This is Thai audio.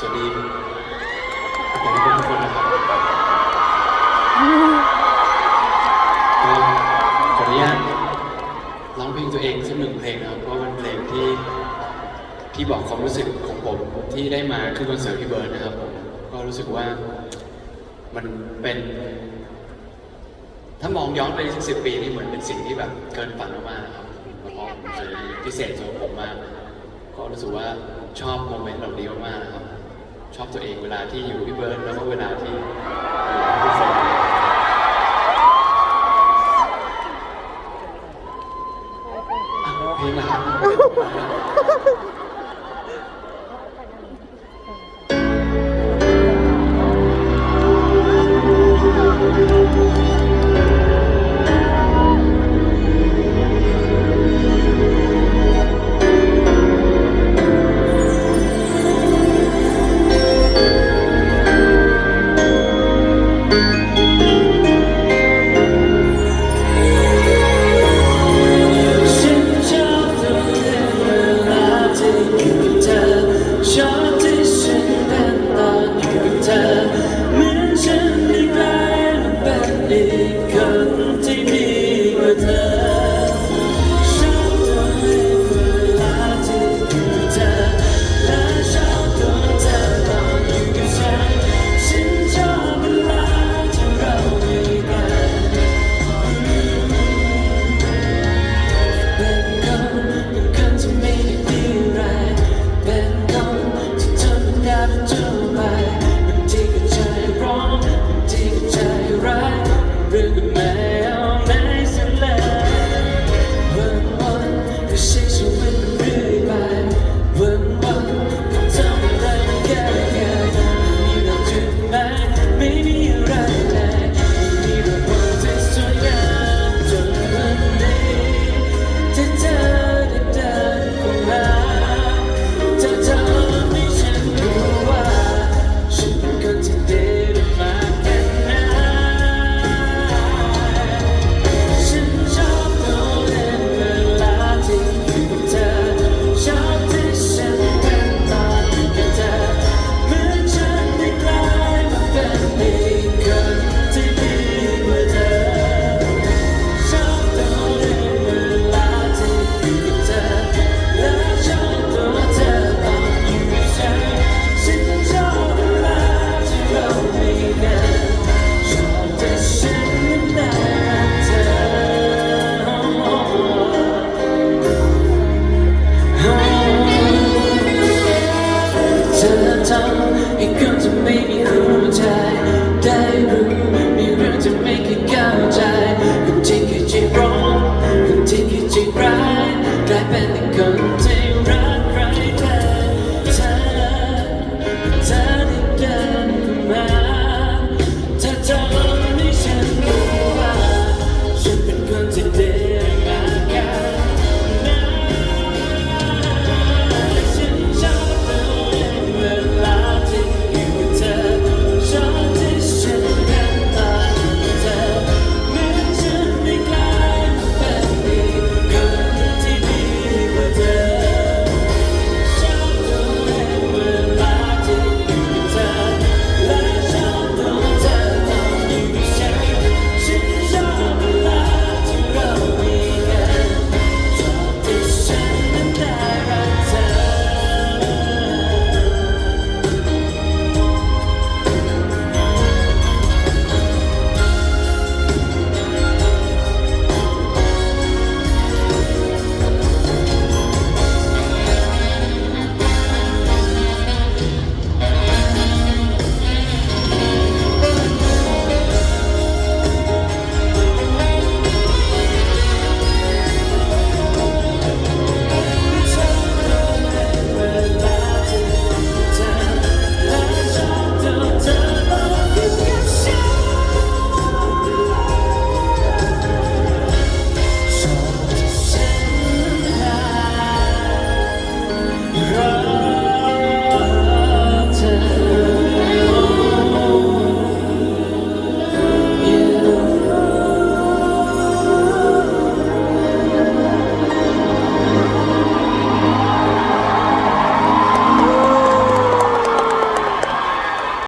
สวัสดีขอบคุณทุกคนนะครับก็ขออนุญาตร้องเพลงตัวเองสักหนึ่งเพลงนะครับเพราะว่าเป็นเพลงที่ที่บอกความรู้สึกของผมที่ได้มาขึ้นคอนเสิร์ตพี่เบิร์ดนะครับผมก็รู้สึกว่ามันเป็น ถ้ามองย้อนไปสักสิบปีนี่เหมือนเป็นสิ่งที่แบบเกินฝันมากๆนะครับแล้วก็พิเศษสำหรับผมมากก็รู้สึกว่าชอบโมเมนต์แบบนี้มากๆนะครับ ชอบตัวเองเวลาที่อยู่พี่เบิร์ดแล้วก็เวลาที่อยู่กับทุกคน